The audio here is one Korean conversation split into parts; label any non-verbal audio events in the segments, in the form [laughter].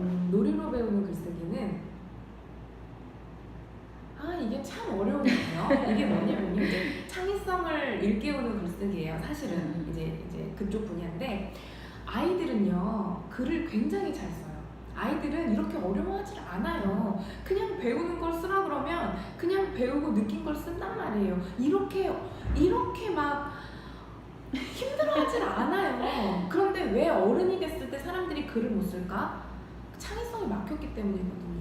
음, 놀이로 배우는 글쓰기는 아 이게 참 어려운데요. 이게 뭐냐면요. 이제 창의성을 일깨우는 글쓰기예요. 사실은 음. 이제 이제 그쪽 분야인데 아이들은요 글을 굉장히 잘 써요. 아이들은 이렇게 어려워하지 않아요. 그냥 배우는 걸 쓰라 그러면 그냥 배우고 느낀 걸 쓴단 말이에요. 이렇게 이렇게 막 힘들어하지 않아요. 그런데 왜 어른이 됐을 때 사람들이 글을 못 쓸까? 창의성이 막혔기 때문이거든요.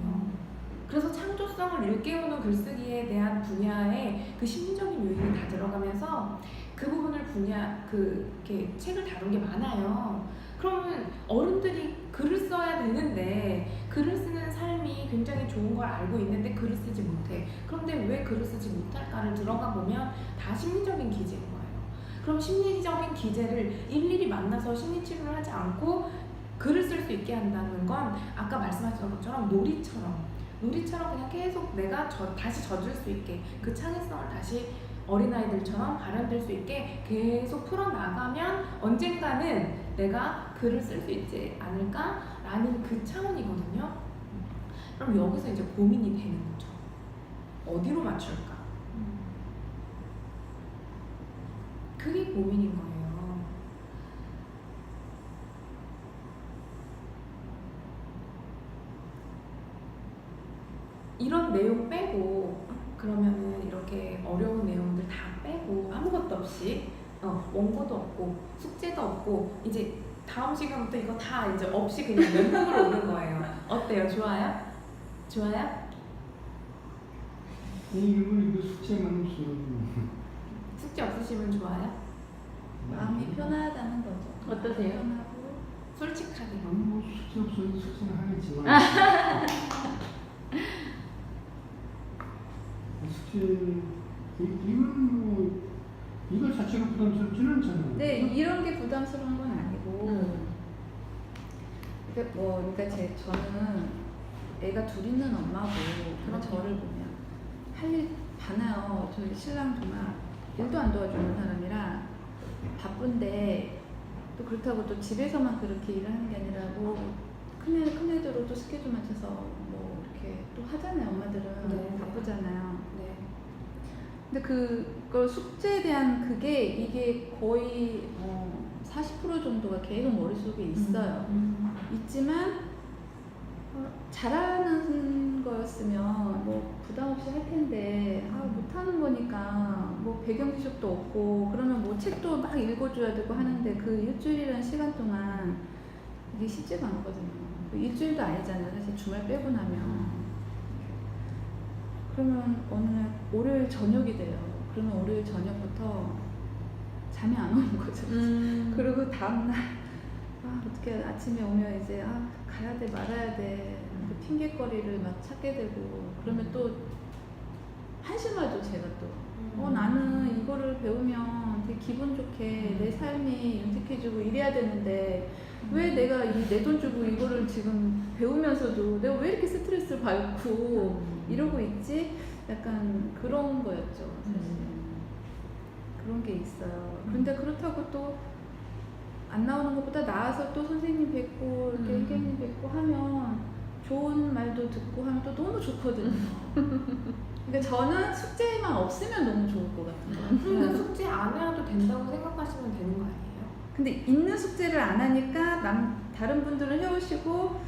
그래서 창조성을 일깨우는 글쓰기에 대한 분야에 그 심리적인 요인이 다 들어가면서 그 부분을 분야 그 이렇게 책을 다룬 게 많아요. 그러면 어른들이 글을 써야 되는데 글을 쓰는 삶이 굉장히 좋은 걸 알고 있는데 글을 쓰지 못해. 그런데 왜 글을 쓰지 못할까를 들어가 보면 다 심리적인 기제인 거예요. 그럼 심리적인 기제를 일일이 만나서 심리 치료를 하지 않고 글을 쓸 수 있게 한다는 건 아까 말씀하셨던 것처럼 놀이처럼 놀이처럼 그냥 계속 내가 저, 다시 젖을 수 있게 그 창의성을 다시 어린아이들처럼 발현될 수 있게 계속 풀어나가면 언젠가는 내가 글을 쓸 수 있지 않을까라는 그 차원이거든요. 그럼 여기서 이제 고민이 되는 거죠. 어디로 맞출까? 그게 고민인 거예요. 이런 내용 빼고 그러면은 이렇게 어려운 내용들 다 빼고 아무것도 없이 어, 원고도 없고 숙제도 없고 이제 다음 시간부터 이거 다 이제 없이 그냥 멘붕으로 오는 거예요. 어때요? 좋아요? 좋아요? 이 이분 이거 숙제만 없으면 숙제 없으시면 좋아요? 마음이 편하다는 거죠. 어떠세요? 편하고 솔직하게. 아니 뭐 숙제 없으면 숙제는 하겠지만 [laughs] 이- 이건 뭐 이거 자체가 부담스럽지는 않잖아요. 네, 이런 게 부담스러운 건 아니고. 음. 그러니까 뭐, 그러니까 제 저는 애가 둘 있는 엄마고, 그런 그럼요. 저를 보면 할 일 많아요. 저희 신랑 정말 일도 안 도와주는 사람이라 바쁜데 또 그렇다고 또 집에서만 그렇게 일을 하는 게 아니라 뭐 큰애 큰애들도 또 스케줄 맞춰서 뭐 이렇게 또 하잖아요. 엄마들은 네. 바쁘잖아요. 네. 근데 그걸 숙제에 대한 그게 이게 거의 어, 40% 정도가 계속 머릿속에 있어요. 음. 있지만 어, 잘하는 거였으면 뭐 부담 없이 할 텐데 아, 못하는 거니까 뭐 배경 지식도 없고 그러면 뭐 책도 막 읽어줘야 되고 하는데 그 일주일이라는 시간 동안 이게 쉽지가 않거든요. 그 일주일도 아니잖아요. 사실 주말 빼고 나면 그러면 어느 날 월요일 저녁이 돼요. 그러면 월요일 저녁부터 잠이 안 오는 거죠. 음. [laughs] 그리고 다음날 아 어떻게 아침에 오면 이제 아 가야 돼 말아야 돼 그 핑계거리를 막 찾게 되고 그러면 또 한심하죠 제가 또 어, 나는 이거를 배우면 되게 기분 좋게 내 삶이 윤택해지고 이래야 되는데 왜 내가 이 내 돈 주고 이거를 지금 배우면서도 내가 왜 이렇게 스트레스를 받고 이러고 있지? 약간 그런 거였죠 사실 그런 게 있어요. 그런데 그렇다고 또 안 나오는 것보다 나와서 또 선생님 뵙고 이렇게 음. 선생님 뵙고 하면 좋은 말도 듣고 하면 또 너무 좋거든요. 그러니까 저는 숙제만 없으면 너무 좋을 것 같은 근데 거예요. 숙제 안 해도 된다고 생각하시면 되는 거 아니에요? 근데 있는 숙제를 안 하니까 남 다른 분들은 해오시고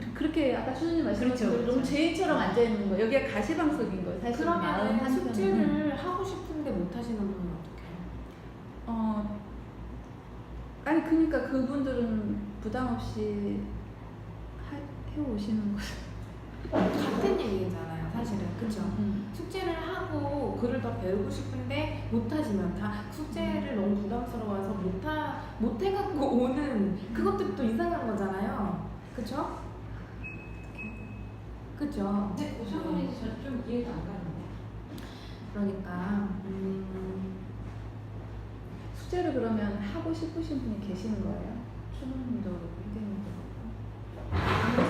그- 그렇게 아까 수준님 말씀하신 그렇죠, 너무 그렇죠. 죄인처럼 앉아 있는 거예요. 여기가 가시방석인 거예요. 사실 그러면. 숙제를 하고 싶은데 못 하시는 분은 어떡해요? 어 아니 그러니까 그분들은 부담 없이 하, 해 오시는 거죠. 같은 얘기잖아요, 사실은. 그쵸? 음. 숙제를 하고 글을 더 배우고 싶은데 못하지만 다 숙제를 너무 부담스러워서 못하, 못해갖고 오는 그것도 또 이상한 거잖아요. 그쵸? 그쵸? 근데 우선은 저는 좀 이해가 안 가는데. 그러니까, 음, 숙제를 그러면 하고 싶으신 분이 계시는 거예요? 수능님도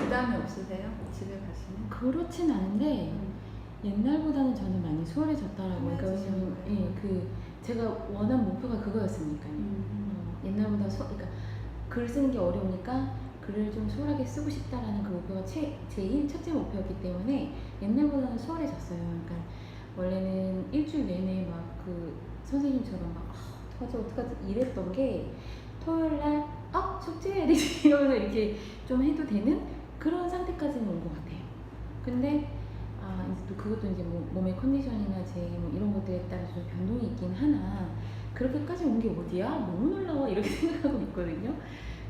부담이 없으세요? 집에 가시면? 그렇진 않은데 옛날보다는 저는 많이 수월해졌더라고요. 그러니까 왜냐면? 예, 그 제가 원한 목표가 그거였으니까요. 음. 어, 옛날보다 수, 그러니까 글 쓰는 게 어려우니까 글을 좀 수월하게 쓰고 싶다라는 그 목표가 제, 제일 첫째 목표였기 때문에 옛날보다는 수월해졌어요. 그러니까 원래는 일주일 내내 막 그 선생님처럼 막 아, 어떡하지 어떡하지 이랬던 게 토요일 날 아, 숙제해야 되지 이러면서 이렇게 좀 해도 되는 그런 상태까지는 온 것 같아요. 근데 아, 이제 또 그것도 이제 뭐 몸의 컨디션이나 제 뭐 이런 것들에 따라서 좀 변동이 있긴 하나 그렇게까지 온 게 어디야? 너무 놀라워 이렇게 [laughs] 생각하고 있거든요.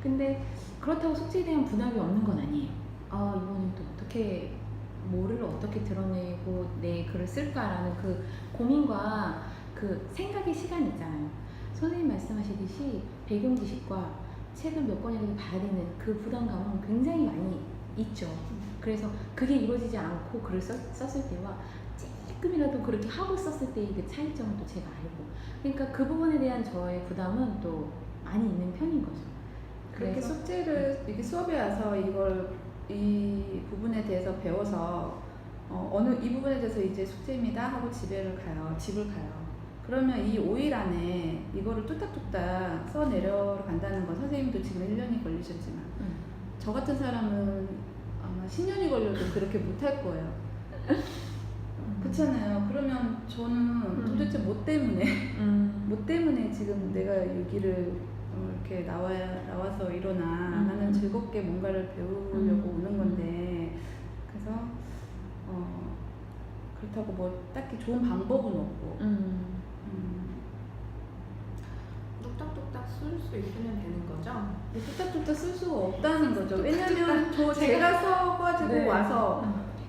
근데 그렇다고 숙제에 대한 부담이 없는 건 아니에요. 아 이거는 또 어떻게 뭐를 어떻게 드러내고 내 글을 쓸까라는 그 고민과 그 생각의 시간 있잖아요. 선생님 말씀하시듯이 배경 지식과 책을 몇 권이라도 봐야 되는 그 부담감은 굉장히 많이 있죠. 그래서 그게 이루어지지 않고 글을 썼, 썼을 때와 조금이라도 그렇게 하고 썼을 때의 그 차이점을 또 제가 알고 그러니까 그 부분에 대한 저의 부담은 또 많이 있는 편인 거죠. 그렇게 숙제를 이렇게 수업에 와서 이걸 이 부분에 대해서 배워서 어, 어느 이 부분에 대해서 이제 숙제입니다 하고 집에를 가요. 집을 가요. 그러면 이 5일 안에 이거를 뚝딱뚝딱 써 내려 간다는 건 선생님도 지금 1년이 걸리셨지만 음. 저 같은 사람은 10년이 걸려도 그렇게 못할 거예요. 그렇잖아요. 그러면 저는 도대체 뭐 때문에 음. [laughs] 뭐 때문에 지금 내가 여기를 어, 이렇게 나와 나와서 일어나 음. 나는 즐겁게 뭔가를 배우려고 음. 오는 건데 그래서 어 그렇다고 뭐 딱히 좋은 방법은 없고 음. 음, 뚝딱뚝딱 쓸 수 있으면 되는 거죠? 뚝딱뚝딱 쓸 수가 없다는 거죠. 왜냐면 저 제가 써가지고 네. 와서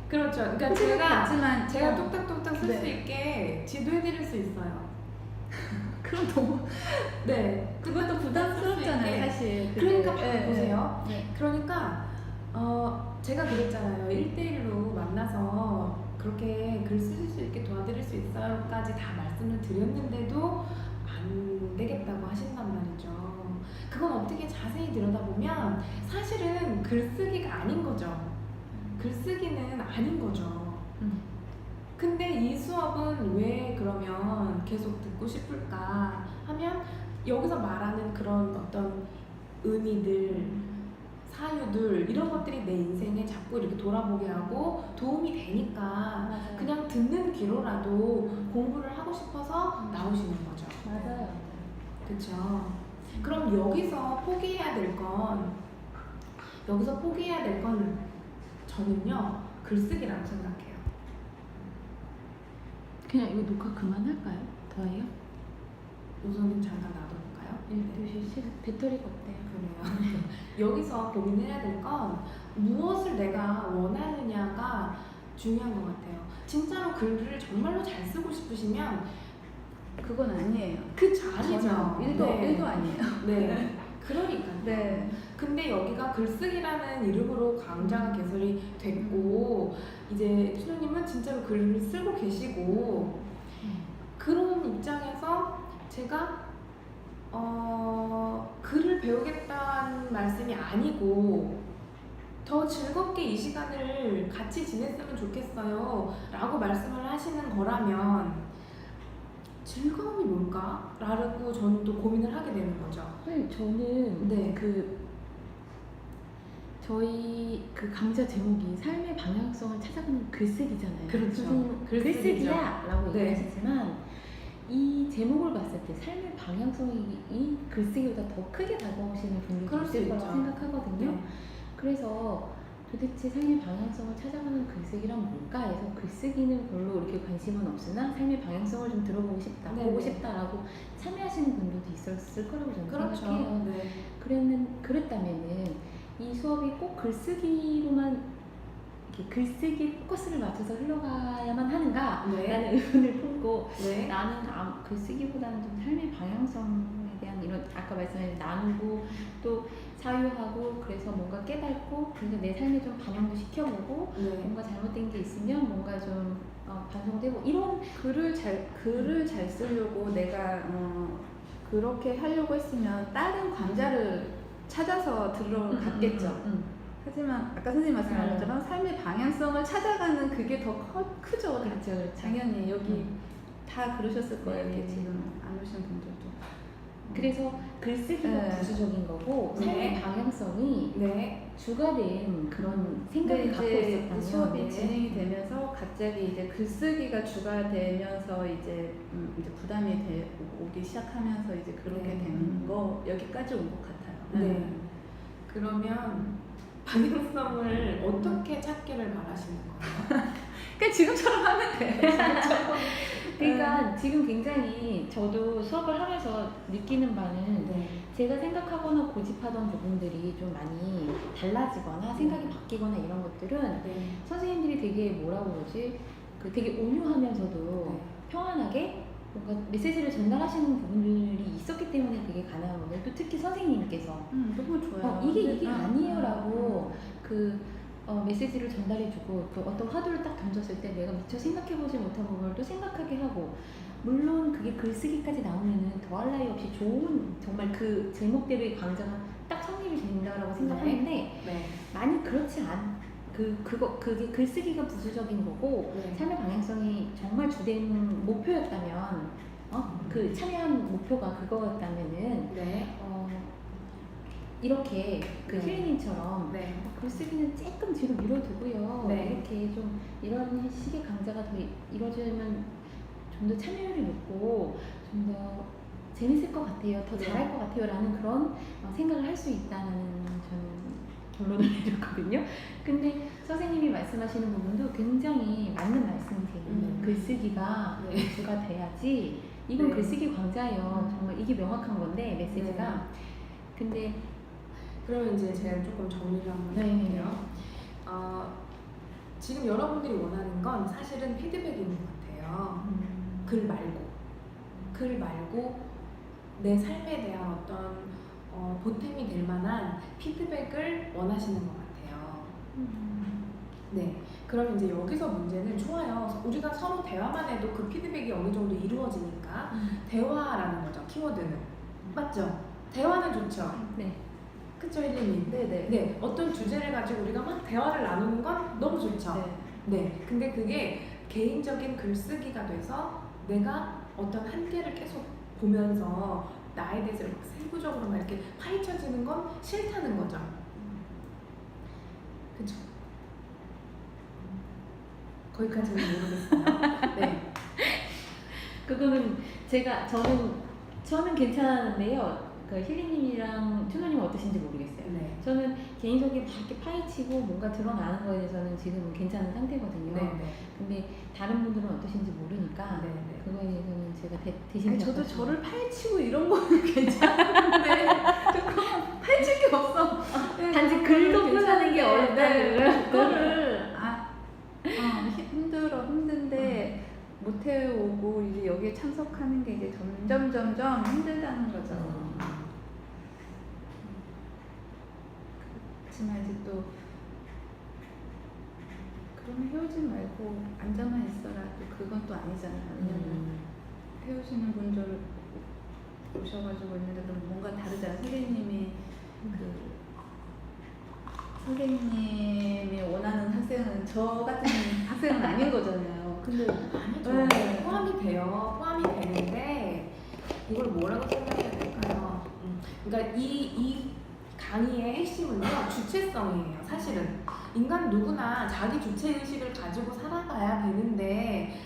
그렇죠. 그러니까 제가 봤지만 제가 어, 뚝딱뚝딱 쓸 수 네. 있게 지도해드릴 수 있어요. [laughs] 그럼 너무 네, 그것도 부담스럽잖아요 사실. 그러니까 네, 보세요. 네. 그러니까 어, 제가 그랬잖아요. 1대1로 만나서 그렇게 글 쓰실 수 있게 도와드릴 수 있어요까지 다 말씀을 드렸는데도 안 되겠다고 하신단 말이죠. 그건 어떻게 자세히 들여다보면 사실은 글쓰기가 아닌 거죠. 글쓰기는 아닌 거죠. 음. 근데 이 수업은 왜 그러면 계속 듣고 싶을까 하면 여기서 말하는 그런 어떤 의미들, 사유들 이런 것들이 내 인생에 자꾸 이렇게 돌아보게 하고 도움이 되니까 맞아요. 그냥 듣는 귀로라도 공부를 하고 싶어서 나오시는 거죠. 맞아요. 그렇죠. 그럼 여기서 포기해야 될 건 여기서 포기해야 될 건 저는요 글쓰기라고 생각해요. 그냥 이거 녹화 그만할까요? 더해요? 우선은 잠깐 놔둬볼까요? 12시 시 배터리가 없대요. 그래요. [laughs] 여기서 고민해야 될 건 무엇을 내가 원하느냐가 중요한 것 같아요. 진짜로 글을 정말로 잘 쓰고 싶으시면 그건 아니에요. 그쵸 아니죠. 전혀 일도 네. 일도 아니에요. 네. 그러니까요. 네. 근데 여기가 글쓰기라는 이름으로 강좌가 개설이 됐고 이제 수녀님은 진짜로 글을 쓰고 계시고 그런 입장에서 제가 어, 글을 배우겠다는 말씀이 아니고 더 즐겁게 이 시간을 같이 지냈으면 좋겠어요 라고 말씀을 하시는 거라면 즐거움이 뭘까? 라고 저는 또 고민을 하게 되는 거죠. 선생님 저는 네. 그 저희 그 강좌 제목이 삶의 방향성을 찾아가는 글쓰기잖아요. 그렇죠. 글쓰기죠. 글쓰기야라고 네. 얘기하시지만 이 제목을 봤을 때 삶의 방향성이 이 글쓰기보다 더 크게 다가오시는 분들도 수 있을 거라고. 생각하거든요. 네. 그래서 도대체 삶의 방향성을 찾아가는 글쓰기란 뭘까 해서 글쓰기는 별로 이렇게 관심은 없으나 삶의 방향성을 좀 들어보고 싶다, 네, 보고 네. 싶다라고 참여하시는 분들도 있었을 거라고 저는 그렇죠. 생각해요. 네. 그랬는 그랬다면은 이 수업이 꼭 글쓰기로만 이렇게 글쓰기 포커스를 맞춰서 흘러가야만 하는가라는 네. 의문을 품고 네. 나는 아, 글쓰기보다는 좀 삶의 방향성에 대한 이런 아까 말씀하신 나누고 또 사유하고 그래서 뭔가 깨닫고 그래서 내 삶에 좀 반영도 시켜보고 네. 뭔가 잘못된 게 있으면 뭔가 좀 어, 반성되고 이런 글을 잘 글을 잘 쓰려고 내가 어, 그렇게 하려고 했으면 다른 강좌를 찾아서 들어갔겠죠. 음, 음, 하지만 아까 선생님 말씀하신 음. 것처럼 삶의 방향성을 찾아가는 그게 더 커, 크죠. 그렇죠, 그렇죠. 당연히 여기 음. 다 그러셨을 거예요. 네, 네. 지금 안 오신 분들도. 그래서 글쓰기가 네. 부수적인 거고 삶의 네. 방향성이 네. 주가 된 그런 생각을 근데 갖고 있었다면 수업이 네. 진행이 되면서 갑자기 이제 글쓰기가 주가 되면서 이제 음, 이제 부담이 돼 오기 시작하면서 이제 그렇게 네. 되는 거 여기까지 온 것 같아요. 네. 그러면 방향성을 어떻게 찾기를 바라시는 거예요? [laughs] 그러니까 지금처럼 하면 돼. 그러니까 지금 굉장히 저도 수업을 하면서 느끼는 바는 네. 제가 생각하거나 고집하던 부분들이 좀 많이 달라지거나 생각이 바뀌거나 이런 것들은 네. 선생님들이 되게 뭐라고 그러지? 그 되게 온유하면서도 네. 평안하게 뭔가 메시지를 전달하시는 부분들이 있었기 때문에 그게 가능한 건데 또 특히 선생님께서 음, 너무 좋아요. 어, 이게 이게 음, 아니에요라고 그 어, 메시지를 전달해주고 또 어떤 화두를 딱 던졌을 때 내가 미처 생각해보지 못한 부분을 또 생각하게 하고 물론 그게 글쓰기까지 나오면은 더할 나위 없이 좋은 정말 그 제목대로의 강좌가 딱 성립이 된다라고 생각하는데 네. 많이 그렇지 않. 그 그거 그게 글쓰기가 부수적인 거고 네. 삶의 방향성이 정말 주된 목표였다면 어? 그 참여한 목표가 그거였다면은 네. 어, 이렇게 그 네. 힐링처럼 네. 글쓰기는 조금 뒤로 밀어두고요. 네. 이렇게 좀 이런 식의 강좌가 더 이루어지면 좀 더 참여율이 높고 좀 더 재밌을 것 같아요. 더 네. 잘할 것 같아요 라는 그런 어, 생각을 할 수 있다는 결론을 [laughs] 내렸거든요. 근데 선생님이 말씀하시는 부분도 굉장히 맞는 말씀이세요. 음. 글쓰기가 네. 주가 돼야지 이건 네. 글쓰기 강좌예요. 음. 정말 이게 명확한 건데 메시지가. 네. 근데 그러면 이제 제가 조금 정리를 한번 네. 해볼게요. 어, 지금 여러분들이 원하는 건 사실은 피드백인 것 같아요. 음, 글 말고 글 말고 내 삶에 대한 어떤 어, 보탬이 될 만한 피드백을 원하시는 것 같아요. 네. 그럼 이제 여기서 문제는 좋아요. 우리가 서로 대화만 해도 그 피드백이 어느 정도 이루어지니까 대화라는 거죠. 키워드는 맞죠? 대화는 좋죠. 네. 그쵸, 힐리님? 네네. 네. 어떤 주제를 가지고 우리가 막 대화를 나누는 건 너무 좋죠. 네. 네. 근데 그게 개인적인 글쓰기가 돼서 내가 어떤 한계를 계속 보면서 나에 대해서 막 세부적으로 막 이렇게 파헤쳐지는 건 싫다는 거죠. 그쵸? 거기까지는 모르겠어요. 네. [laughs] 그거는 제가 저는 저는 괜찮은데요. 그 힐리님이랑 튜너님 어떠신지 모르겠어요. 네. 저는 개인적인 막 이렇게 파헤치고 뭔가 드러나는 거에 대해서는 지금은 괜찮은 상태거든요. 네. 네. 근데 다른 분들은 어떠신지 모르니까 네. 네. 그거에 대해서는 제가 대, 대신 아니, 저도. 저를 파헤치고 이런 거는 [laughs] 괜찮은데 조금 파헤칠 게 없어. 네, 단지 글도 표현하는 게 어렵다. 네, 그거를 아 어, 힘들어 힘든데 못 해오고 이제 여기에 참석하는 게 이제 점점 점점 힘들다는 거죠. 음. 그렇지만 이제 또 그러면 헤어지지 말고 앉아만 있어라 또 그건 또 아니잖아요. 왜냐면 음. 헤어지는 분들 오셔가지고 있는데 도 뭔가 다르잖아요. 선생님이 그 선생님이 원하는 학생은 저 같은 학생은 아닌 거잖아요. 근데 아니죠. 네. 포함이 돼요. 포함이 되는데 이걸 뭐라고 설명해야 될까요? 음, 그러니까 이, 이 강의의 핵심은요 주체성이에요. 사실은 인간 누구나 자기 주체 의식을 가지고 살아가야 되는데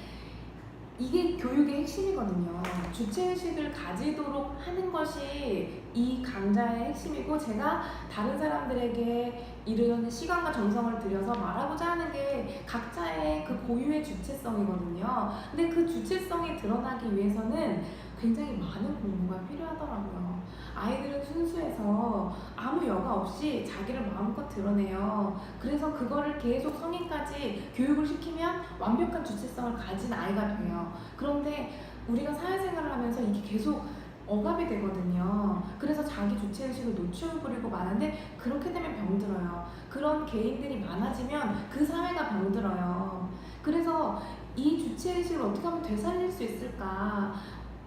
이게 교육의 핵심이거든요. 주체 의식을 가지도록 하는 것이 이 강좌의 핵심이고 제가 다른 사람들에게 이런 시간과 정성을 들여서 말하고자 하는 게 각자의 그 고유의 주체성이거든요. 근데 그 주체성이 드러나기 위해서는 굉장히 많은 공부가 필요하더라고요. 아이들은 순수해서 아무 여과 없이 자기를 마음껏 드러내요. 그래서 그거를 계속 성인까지 교육을 시키면 완벽한 주체성을 가진 아이가 돼요. 그런데 우리가 사회생활을 하면서 이게 계속 억압이 되거든요. 그래서 자기 주체의식을 노출부리고 마는데 그렇게 되면 병들어요. 그런 개인들이 많아지면 그 사회가 병들어요. 그래서 이 주체의식을 어떻게 하면 되살릴 수 있을까?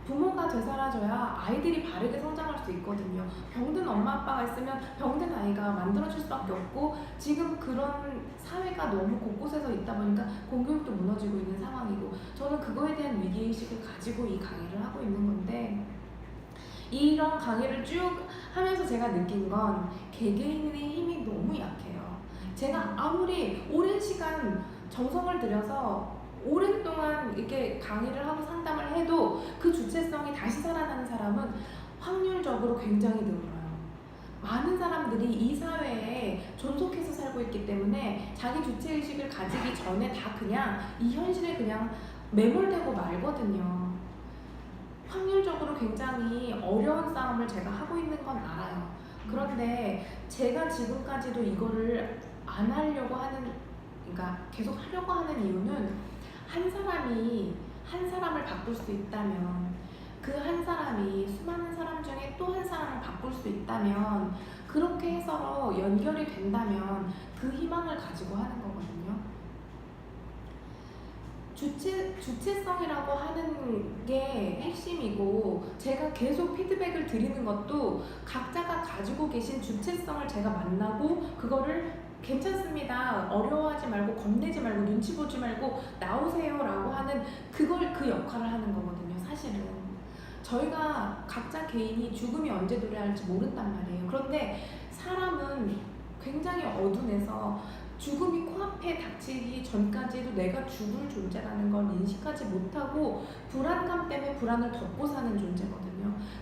부모가 되살아줘야 아이들이 바르게 성장할 수 있거든요. 병든 엄마 아빠가 있으면 병든 아이가 만들어질 수밖에 없고 지금 그런 사회가 너무 곳곳에서 있다 보니까 공교육도 무너지고 있는 상황이고 저는 그거에 대한 위기의식을 가지고 이 강의를 하고 있는 건데 이런 강의를 쭉 하면서 제가 느낀 건 개개인의 힘이 너무 약해요. 제가 아무리 오랜 시간 정성을 들여서 오랫동안 이렇게 강의를 하고 상담을 해도 그 주체성이 다시 살아나는 사람은 확률적으로 굉장히 늘어요. 많은 사람들이 이 사회에 존속해서 살고 있기 때문에 자기 주체의식을 가지기 전에 다 그냥 이 현실에 그냥 매몰되고 말거든요. 확률적으로 굉장히 어려운 싸움을 제가 하고 있는 건 알아요. 그런데 제가 지금까지도 이거를 안 하려고 하는, 그러니까 계속 하려고 하는 이유는 한 사람이 한 사람을 바꿀 수 있다면 그 한 사람이 수많은 사람 중에 또 한 사람을 바꿀 수 있다면 그렇게 해서 연결이 된다면 그 희망을 가지고 하는 거거든요. 주체, 주체성이라고 하는 게 핵심이고 제가 계속 피드백을 드리는 것도 각자가 가지고 계신 주체성을 제가 만나고 그거를 괜찮습니다. 어려워하지 말고 겁내지 말고 눈치 보지 말고 나오세요라고 하는 그걸 그 역할을 하는 거거든요. 사실은 저희가 각자 개인이 죽음이 언제 도래할지 모른단 말이에요. 그런데 사람은 굉장히 어둔해서 죽음이 코앞에 닥치기 전까지도 내가 죽을 존재라는 걸 인식하지 못하고 불안감 때문에 불안을 덮고 사는 존재거든요.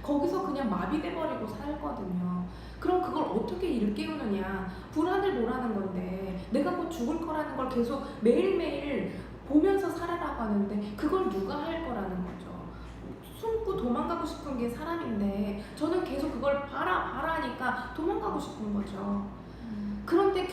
거기서 그냥 마비돼 버리고 살거든요. 그럼 그걸 어떻게 일깨우느냐? 불안을 뭐라는 건데 내가 곧 죽을 거라는 걸 계속 매일매일 보면서 살아라고 하는데 그걸 누가 할 거라는 거죠. 숨고 도망가고 싶은 게 사람인데 저는 계속 그걸 봐라 봐라 하니까 도망가고 싶은 거죠.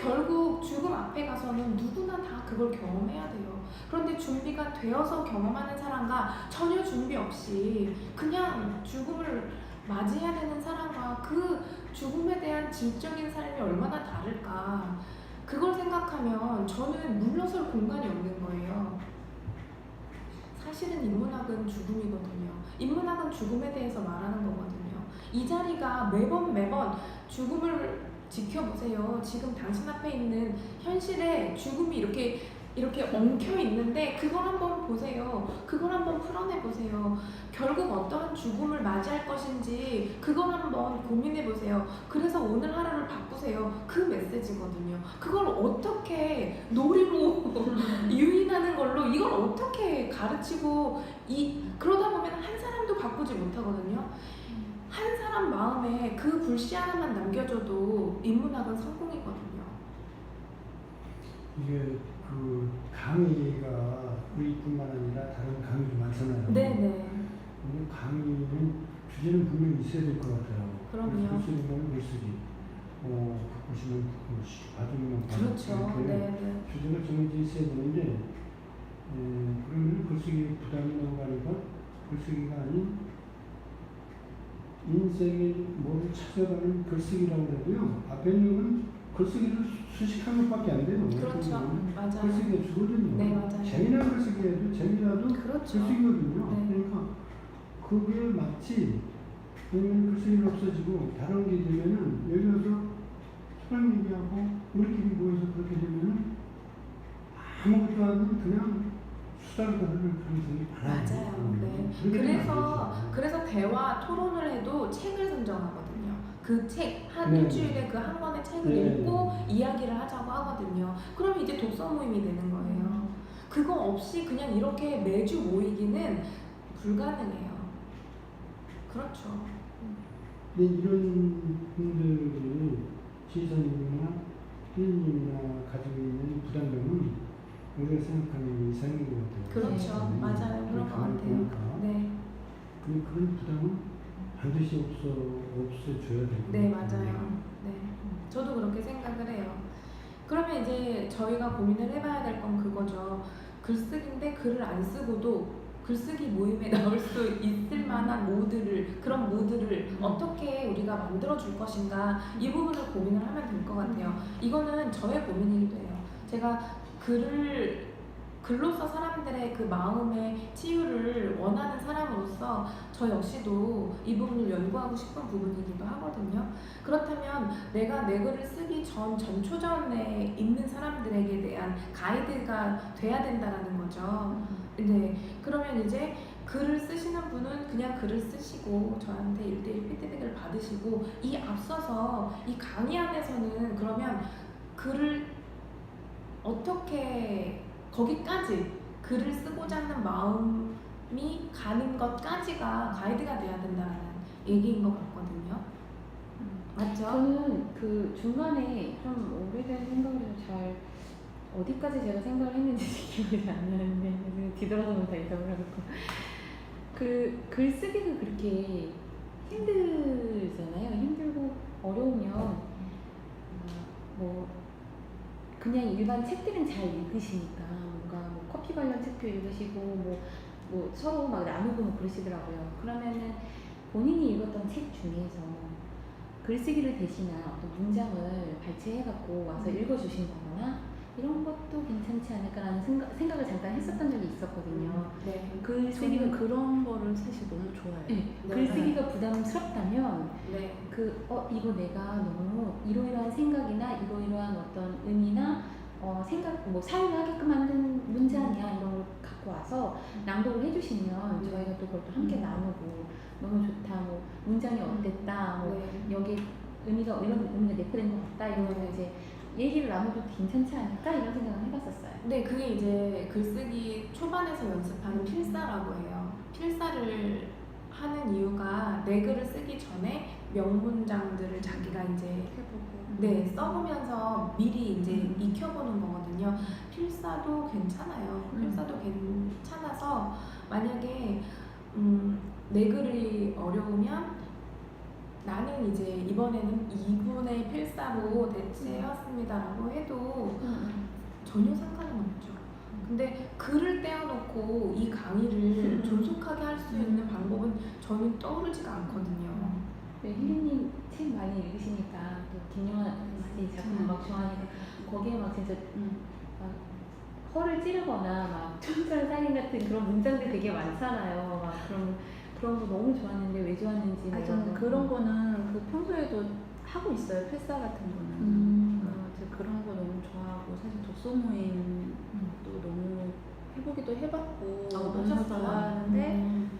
결국 죽음 앞에 가서는 누구나 다 그걸 경험해야 돼요. 그런데 준비가 되어서 경험하는 사람과 전혀 준비 없이 그냥 죽음을 맞이해야 되는 사람과 그 죽음에 대한 질적인 삶이 얼마나 다를까. 그걸 생각하면 저는 물러설 공간이 없는 거예요. 사실은 인문학은 죽음이거든요. 인문학은 죽음에 대해서 말하는 거거든요. 이 자리가 매번 매번 죽음을 지켜보세요. 지금 당신 앞에 있는 현실에 죽음이 이렇게 이렇게 엉켜 있는데 그걸 한번 보세요. 그걸 한번 풀어내 보세요. 결국 어떠한 죽음을 맞이할 것인지 그걸 한번 고민해 보세요. 그래서 오늘 하루를 바꾸세요. 그 메시지거든요. 그걸 어떻게 놀이로 [laughs] 유인하는 걸로 이걸 어떻게 가르치고 이 그러다 보면 한 사람도 바꾸지 못하거든요. 한 사람 마음에 그 불씨 하나만 남겨줘도 인문학은 성공이거든요. 이게 그 강의가 우리뿐만 아니라 다른 강의도 많잖아요. 네네. 근데 강의는 주제는 분명히 있어야 될 것 같아요. 그럼요. 글쓰기면 글쓰기, 어, 바꾸시면 바꾸시, 봐주면 봐주시. 그렇죠. 네네. 주제가 정해져 있어야 되는데, 에, 그러면 글쓰기 부담이 너무 가니까 글쓰기가 아닌 인생의 뭐를 찾아가는 글쓰기라고 해도요. 앞에 있는 건 글쓰기를 수식한 것밖에 안 돼요. 그렇죠. 맞아요. 글쓰기가 주거든요. 네 맞아요. 재미난 글쓰기 해도 재미라도 그렇죠. 글쓰기거든요. 네. 그러니까 그게 마치 왜냐면 글쓰기가 없어지고 다른 게 되면은 예를 들어서 사람 얘기하고 우리끼리 모여서 그렇게 되면은 아무것도 안 하면 그냥 수다를 떠들 가능성이 많아요. 맞아요. 음, 네. 그래서. 그래서 대화 토론을 해도 책을 선정하거든요. 그 책 한 네. 일주일에 그 한 권의 책을 네. 읽고 이야기를 하자고 하거든요. 그럼 이제 독서 모임이 되는 거예요. 그거 없이 그냥 이렇게 매주 모이기는 불가능해요. 그렇죠. 근데 이런 분들이 지선님이나 삐님이나 가지고 있는 부담감은 우리가 생각하는 이상인 것 같아요. 그렇죠. 네. 맞아요. 그런 것 같아요. 네. 근데 그런 부담은 반드시 없어 없애줘야 되고. 네, 맞아요. 네. 저도 그렇게 생각을 해요. 그러면 이제 저희가 고민을 해봐야 될 건 그거죠. 글쓰기인데 글을 안 쓰고도 글쓰기 모임에 [laughs] 나올 수 있을 만한 모드를 그런 모드를 어떻게 우리가 만들어 줄 것인가 이 부분을 고민을 하면 될 것 같아요. 이거는 저의 고민이기도 해요. 제가 글을 글로서 사람들의 그 마음의 치유를 원하는 사람으로서 저 역시도 이 부분을 연구하고 싶은 부분이기도 하거든요. 그렇다면 내가 내 글을 쓰기 전 전초전에 있는 사람들에게 대한 가이드가 돼야 된다라는 거죠. 네, 그러면 이제 글을 쓰시는 분은 그냥 글을 쓰시고 저한테 1대1 피드백을 받으시고 이 앞서서 이 강의 안에서는 그러면 글을 어떻게 거기까지 글을 쓰고자 하는 마음이 가는 것까지가 가이드가 돼야 된다는 얘기인 것 같거든요. 맞죠? 저는 그 중간에 좀 오래된 생각을 잘 어디까지 제가 생각을 했는지 [laughs] 기억이 안 나는데 뒤돌아서면 다 잊어버렸고 그 글쓰기가 그렇게 힘들잖아요. 힘들고 어려우면 아, 뭐 그냥 일반 책들은 잘 읽으시니까 뭔가 뭐 커피 관련 책도 읽으시고 뭐, 뭐 서로 막 나누고 뭐 그러시더라고요. 그러면은 본인이 읽었던 책 중에서 글쓰기를 대신한 어떤 문장을 발췌해갖고 와서 읽어주신다거나 이런 것도 괜찮지 않을까라는 생각, 생각을 잠깐 했었던 적이 있었거든요. 네. 글쓰기가 저는 그런 거를 사실 너무 좋아해요. 네, 네. 글쓰기가 부담스럽다면 네. 그, 어, 이거 내가 너무 이러이러한 생각이나 이러이러한 어떤 의미나 어, 생각, 뭐 사유를 하게끔 만든 문장이야 이런 걸 갖고 와서 낭독을 해주시면 네. 저희가 또 그걸 또 함께 음. 나누고 너무 좋다, 뭐 문장이 어땠다, 뭐 네. 여기 의미가 이런 의미가 내포된 것 같다 이런 거 이제 얘기를 나눠도 괜찮지 않을까 이런 생각을 해봤었어요. 네, 그게 이제 글쓰기 초반에서 연습하는 필사라고 해요. 필사를 하는 이유가 내 글을 쓰기 전에 명문장들을 자기가 이제 해보고. 네 써보면서 미리 이제 음. 익혀보는 거거든요. 필사도 괜찮아요. 음. 필사도 괜찮아서 만약에 음, 내 글이 어려우면 나는 이제 이번에는 2분의 필사로 대체해왔습니다라고 해도 전혀 상관은 없죠. 근데 글을 떼어놓고 이 강의를 존속하게 할 수 있는 방법은 저는 떠오르지가 않거든요. 네, 힐리님 책 많이 읽으시니까 또 김용환 씨 작품 막 좋아하니까 거기에 막 진짜 음. 막 허를 찌르거나 막 촌철 살인 같은 그런 문장들 되게 많잖아요. 막 그런 그런 거 너무 좋았는데 왜 좋았는지 아, 뭐 저는. 그런 거는 그 평소에도 하고 있어요. 필사 같은 거는. 음. 어, 이제 그런 거 너무 좋아하고 사실 독서 모임도 너무 해보기도 해봤고 어, 너무 하셨어요? 좋아하는데 음.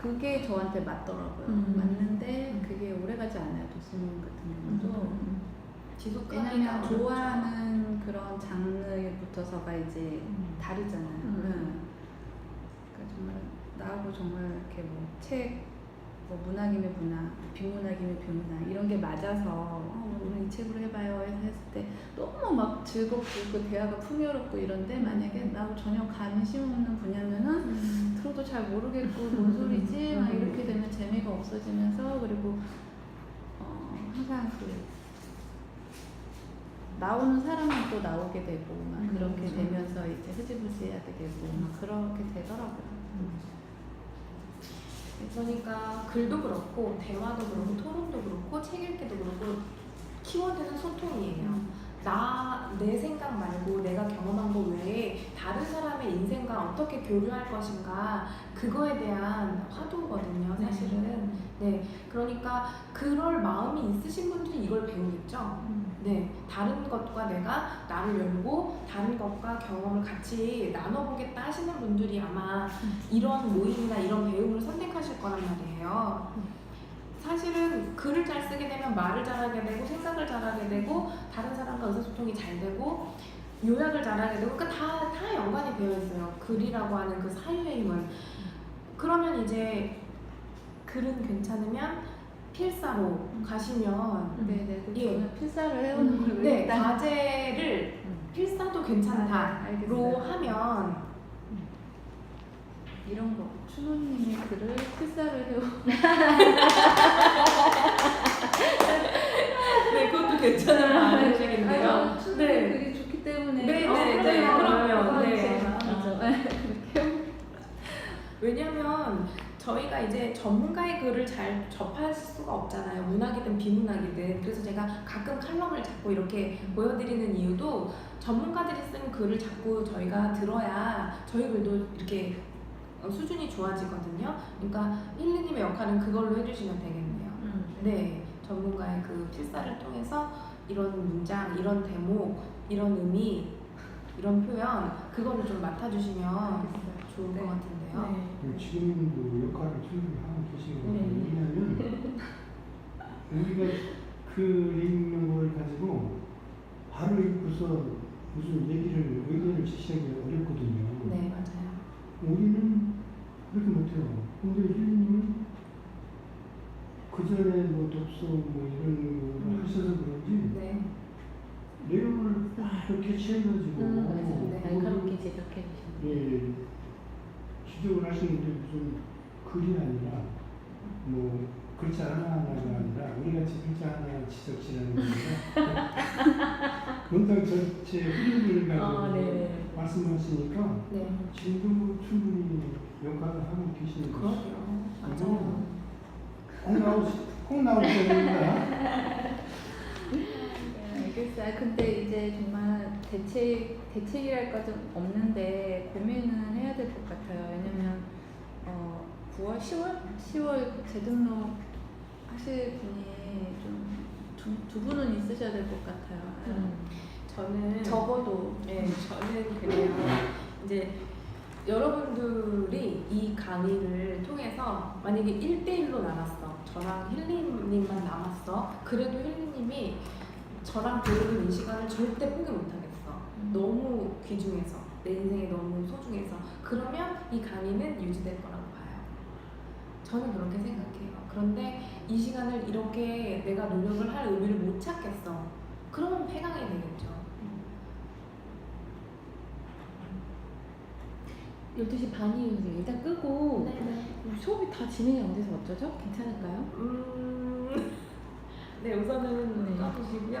그게 저한테 맞더라고요. 음. 맞는데 그게 오래가지 않아요. 모임 같은 경우도. 음. 지속하기가 왜냐면 어렵죠. 좋아하는 그런 장르에 붙어서가 이제 음. 다르잖아요. 음. 응. 그러니까 정말 나하고 정말 이렇게 뭐 책, 뭐 문학이면 문학, 비문학이면 비문학 이런 게 맞아서 어, 오늘 이 책으로 해봐요 해서 했을 때 너무 막 즐겁고 그 대화가 풍요롭고 이런데 만약에 나하고 전혀 관심 없는 분야면은 음. 들어도 잘 모르겠고 뭔 소리지 막 이렇게 되면 재미가 없어지면서 그리고 어, 항상 그 나오는 사람은 또 나오게 되고 막 음, 그렇게 그렇죠. 되면서 이제 흐지부지해야 되고 막 그렇게 되더라고요. 그러니까 글도 그렇고 대화도 그렇고 토론도 그렇고 책 읽기도 그렇고 키워드는 소통이에요. 나 내 생각 말고 내가 경험한 거 외에 다른 사람의 인생과 어떻게 교류할 것인가 그거에 대한 화두거든요. 사실은 네 그러니까 그럴 마음이 있으신 분들이 이걸 배우겠죠. 네, 다른 것과 내가 나를 열고 다른 것과 경험을 같이 나눠보겠다 하시는 분들이 아마 이런 모임이나 이런 배움을 선택하실 거란 말이에요. 사실은 글을 잘 쓰게 되면 말을 잘하게 되고 생각을 잘하게 되고 다른 사람과 의사소통이 잘 되고 요약을 잘하게 되고 그러니까 다, 다 연관이 되어 있어요. 글이라고 하는 그 사유의 힘은. 그러면 이제 글은 괜찮으면 필사로 가시면 네네. 그래서 예. 저는 필사를 해오는 걸로 네, 일단 과제를 필사도 괜찮다로 아, 알겠어요. 하면 이런 거 추노님이 글을 필사를 해오. [laughs] 네, 그것도 괜찮은 방식인데요. 아, 추노님 네. 글이 좋기 때문에. 네, 어, 네, 네, 그럼요. 네. 제 마음이죠. [laughs] 그렇게 왜냐면 저희가 이제 전문가의 글을 잘 접할 수가 없잖아요. 문학이든 비문학이든. 그래서 제가 가끔 칼럼을 자꾸 이렇게 보여드리는 이유도 전문가들이 쓴 글을 자꾸 저희가 들어야 저희 글도 이렇게 어, 수준이 좋아지거든요. 그러니까 힐리님의 역할은 그걸로 해주시면 되겠네요. 네, 전문가의 그 필사를 통해서 이런 문장, 이런 대목, 이런 의미 이런 표현 그거를 좀 맡아주시면. 좋을 네. 것 같은데 요. 네. 지금도 역할을 충분히 하고 계신 거예요. 네. 왜냐하면 우리가 그 읽는 걸 가지고 바로 읽고서 무슨 얘기를 의견을 제시하기 어렵거든요. 네, 맞아요. 우리는 그렇게 못해요. 근데 힐리님은 그 전에 뭐 독서 뭐 이런 거 하셔서 그런지 네. 내용을 딱 이렇게 취해가지고 음, 맞아요. 네. 날카롭게 지적해 주시는 예, 지적을 하시는데 무슨 글이 아니라 뭐 글자 하나하나가 아니라 우리같이 글자 하나 지적질하는 게 아니라 문장 전체 흐름을 가지고 아, 네. 말씀하시니까 네. 지금도 충분히 역할을 하고 계시는 거죠. 그러게요. 맞아요. 꼭 나오시, 꼭 나오셔야 됩니다. [laughs] 네, 알겠어요. 아, 근데 이제 정말 대책 대책이랄까 좀 없는데 고민은 해야 될 것 같아요. 왜냐면 어 9월, 10월, 10월 재등록 하실 분이 좀 두 두 분은 있으셔야 될 것 같아요. 음. 저는 적어도 네, 저는 그래요. 이제 여러분들이 이 강의를 통해서 만약에 1대1로 나눴어. 저랑 힐리님만 남았어. 그래도 힐리님이 저랑 배우는 이 시간을 절대 포기 못하겠어. 너무 귀중해서. 내 인생에 너무 소중해서. 그러면 이 강의는 유지될 거라고 봐요. 저는 그렇게 생각해요. 그런데 이 시간을 이렇게 내가 노력을 할 의미를 못 찾겠어. 그러면 폐강이 되겠죠. 12시 반이에요. 일단 끄고 네 네. 수업이 다 진행이 안 돼서 어쩌죠? 괜찮을까요? 음, 네 우선은 네. 까보시고요.